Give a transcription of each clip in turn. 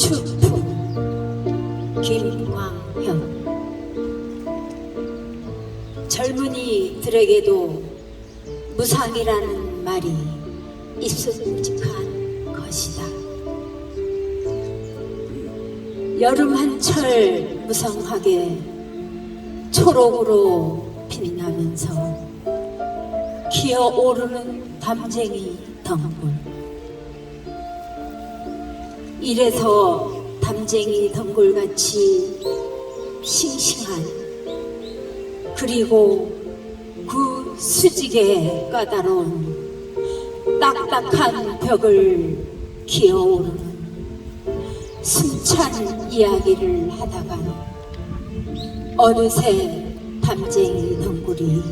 추풍 김광현. 젊은이들에게도 무상이라는 말이 입술직한 것이다. 여름 한철 무성하게 초록으로 빛나면서 기어오르는 담쟁이 덩굴 이래서 담쟁이 덩굴같이 싱싱한 그리고 그 수직에 까다로운 딱딱한 벽을 기어오르는 숨찬 이야기를 하다가 어느새 담쟁이 덩굴이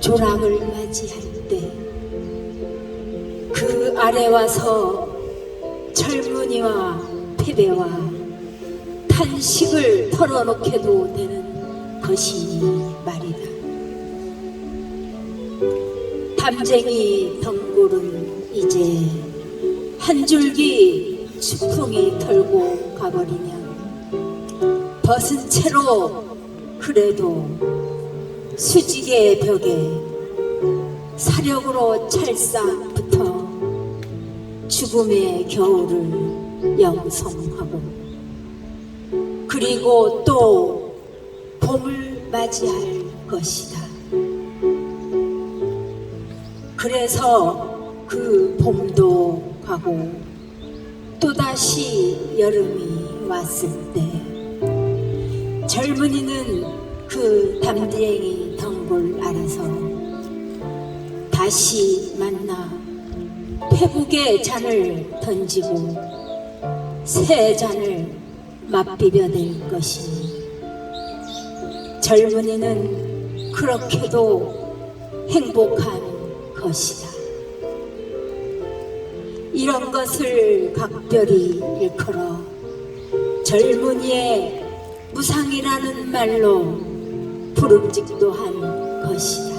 조랑을 맞이할 때 그 아래 와서 젊은이와 패배와 탄식을 털어놓게도 되는 것이 말이다. 담쟁이 덩굴은 이제 한 줄기 추풍이 털고 가버리면 벗은 채로 그래도 수직의 벽에 사력으로 찰싹 붙어 죽음의 겨울을 영성하고 그리고 또 봄을 맞이할 것이다. 그래서 그 봄도 가고 또다시 여름이 왔을 때 젊은이는 그 담쟁이 덩굴 아래서 다시 만나 회복의 잔을 던지고 새 잔을 맛비벼댈 것이니 젊은이는 그렇게도 행복한 것이다. 이런 것을 각별히 일컬어 젊은이의 무상이라는 말로 부름직도 한 것이다.